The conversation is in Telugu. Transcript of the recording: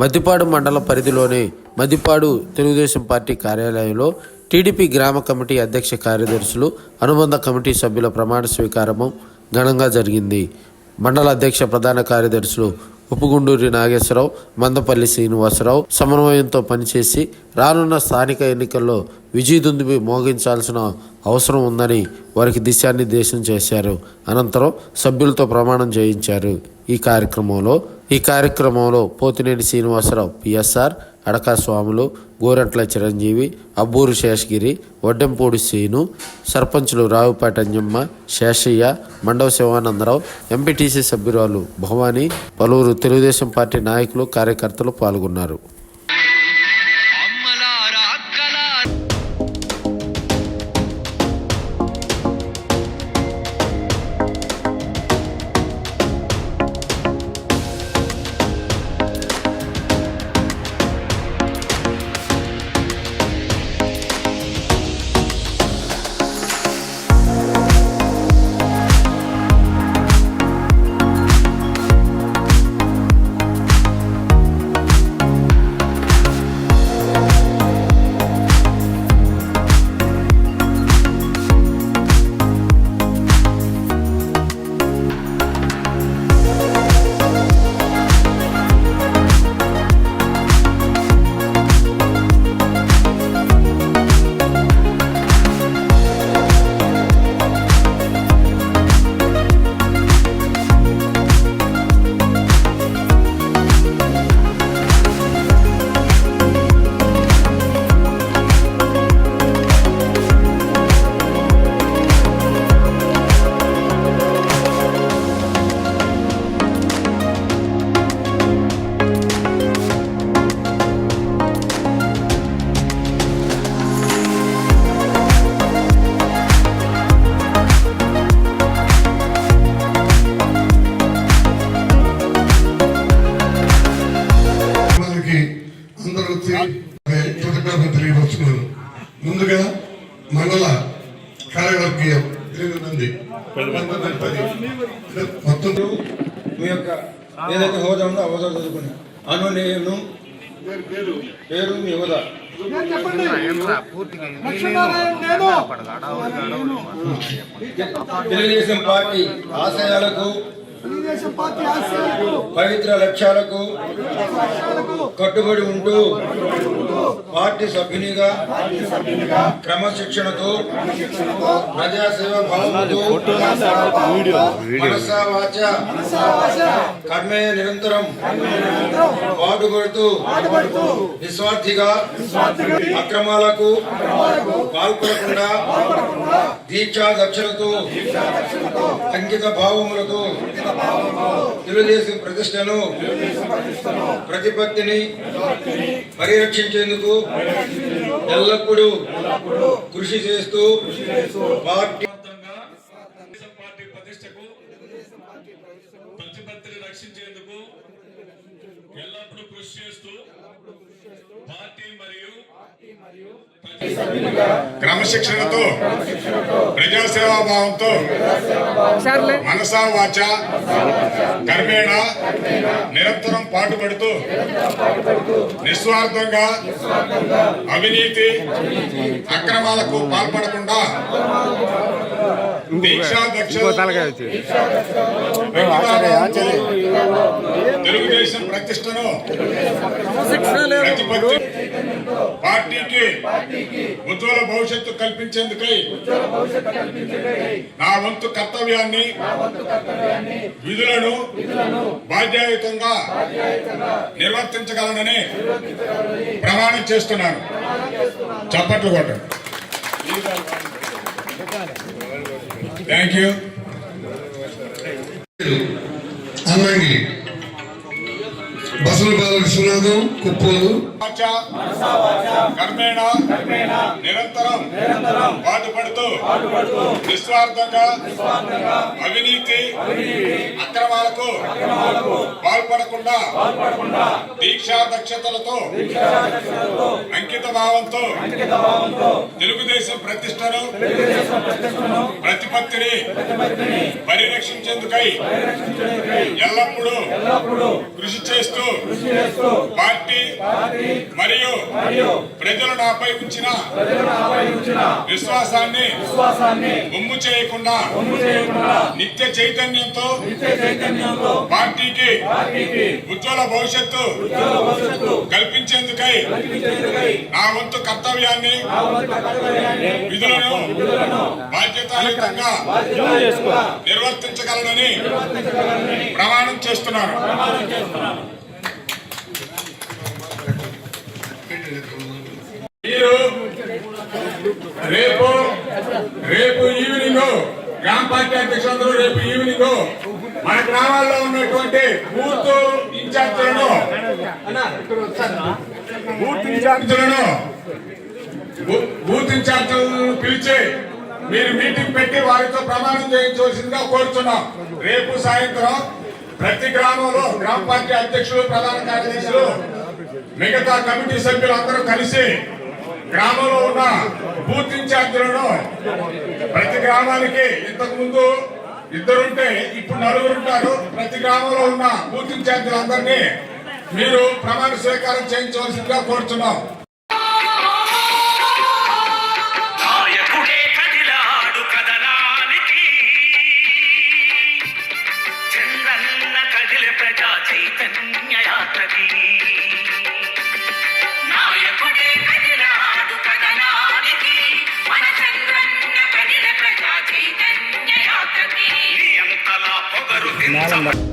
మద్దిపాడు మండల పరిధిలోని మద్దిపాడు తెలుగుదేశం పార్టీ కార్యాలయంలో టీడీపీ గ్రామ కమిటీ అధ్యక్ష కార్యదర్శులు అనుబంధ కమిటీ సభ్యుల ప్రమాణ స్వీకారము ఘనంగా జరిగింది. మండల అధ్యక్ష ప్రధాన కార్యదర్శులు ఉప్పుగుండూరి నాగేశ్వరరావు మందపల్లి శ్రీనివాసరావు సమన్వయంతో పనిచేసి రానున్న స్థానిక ఎన్నికల్లో విజయదుందుబి మోగించాల్సిన అవసరం ఉందని వారికి దిశానిర్దేశం చేశారు. అనంతరం సభ్యులతో ప్రమాణం చేయించారు. ఈ కార్యక్రమంలో ఈ కార్యక్రమంలో పోతినేని శ్రీనివాసరావు పిఎస్ఆర్ అడకా స్వాములు గోరంట్ల చిరంజీవి అబ్బూరు శేషగిరి వడ్డెంపూడి శ్రీను సర్పంచులు రావుపేట అంజమ్మ శేషయ్య మండవ శివానందరావు ఎంపీటీసీ సభ్యురాలు భవానీ పలువురు తెలుగుదేశం పార్టీ నాయకులు కార్యకర్తలు పాల్గొన్నారు. హోదా చదువుకుని. అను నేను. పేరు మీ హోదా తెలుగుదేశం పార్టీ ఆశయాలకు పవిత్ర లక్ష్యాలకు కట్టుబడి ఉంటూ పార్టీ సభ్యునిగా క్రమశిక్షణతో ప్రజాసేవ భావంతో మనసా వాచ కర్మే నిరంతరం పాటుపడుతూ నిస్వార్థిగా అక్రమాలకు పాల్పడకుండా దీక్షా దక్షలతో అంకిత భావములతో తెలుగుదేశం ప్రతిష్టను ప్రతిపత్తిని పరిరక్షించేందుకు ఎల్లప్పుడూ కృషి చేస్తూ పార్టీ పార్టీ ప్రతిష్టకు ప్రతిపత్తిని రక్షించేందుకు ఎల్లప్పుడూ కృషి చేస్తూ క్రమశిక్షణతో ప్రజాసేవా భావంతో మనసా వాచ కర్మేణ నిరంతరం పాటుపడుతూ నిస్వార్థంగా అవినీతి అక్రమాలకు పాల్పడకుండా తెలుగుదేశం ప్రతిష్టను పార్టీకి ఉజ్వల భవిష్యత్తు కల్పించేందుకై నా వంతు కర్తవ్యాన్ని విధులను బాధ్యాయుతంగా నిర్వర్తించగలనని ప్రమాణం చేస్తున్నాను. చప్పట్లు కొట్టండి. థ్యాంక్ యూ అన్నంగి బసల బాల విశ్వనాథం కుప్పలు కర్మేణ నిరంతరం పాటుపడుతూ నిస్వార్థంగా అవినీతి అక్రమాలకు పాల్పడకుండా దీక్షా దక్షతలతో అంకిత భావంతో తెలుగుదేశం ప్రతిష్టను ప్రతిపత్తిని పరిరక్షించేందుకై ఎల్లప్పుడూ కృషి చేస్తూ పార్టీ మరియు ప్రజలు నాపై ఉంచిన విశ్వాసాన్ని ఒమ్ము చేయకుండా నిత్య చైతన్యంతో పార్టీకి ఉజ్వల భవిష్యత్తు కల్పించేందుకై నా వంతు కర్తవ్యాన్ని విధులను బాధ్యతాయుతంగా నిర్వర్తించగలనని ప్రమాణం చేస్తున్నాను. మీరు రేపు రేపు ఈవినింగ్ గ్రామ పార్టీ అధ్యక్షులందరూ రేపు ఈవినింగ్ మన గ్రామాల్లో ఉన్నటువంటి బూత్ ఇన్ఛార్జీలను బూత్ ఇన్ఛార్జీలను బూత్ ఇన్ఛార్జీలను పిలిచి మీరు మీటింగ్ పెట్టి వారితో ప్రమాణం చేయించవలసిందిగా కోరుతున్నాం. రేపు సాయంత్రం ప్రతి గ్రామంలో గ్రామ పార్టీ అధ్యక్షులు ప్రధాన కార్యదర్శులు మిగతా కమిటీ సభ్యులు అందరూ కలిసి గ్రామంలో ఉన్న బూత్ ఇన్ఛార్జీలను ప్రతి గ్రామానికి ఇంతకు ముందు ఇద్దరుంటే ఇప్పుడు నలుగురు ఉంటారు ప్రతి గ్రామంలో ఉన్న బూత్ ఇన్ఛార్జీలు అందరినీ మీరు ప్రమాణ స్వీకారం చేయించవలసిందిగా కోరుతున్నాం కదిలి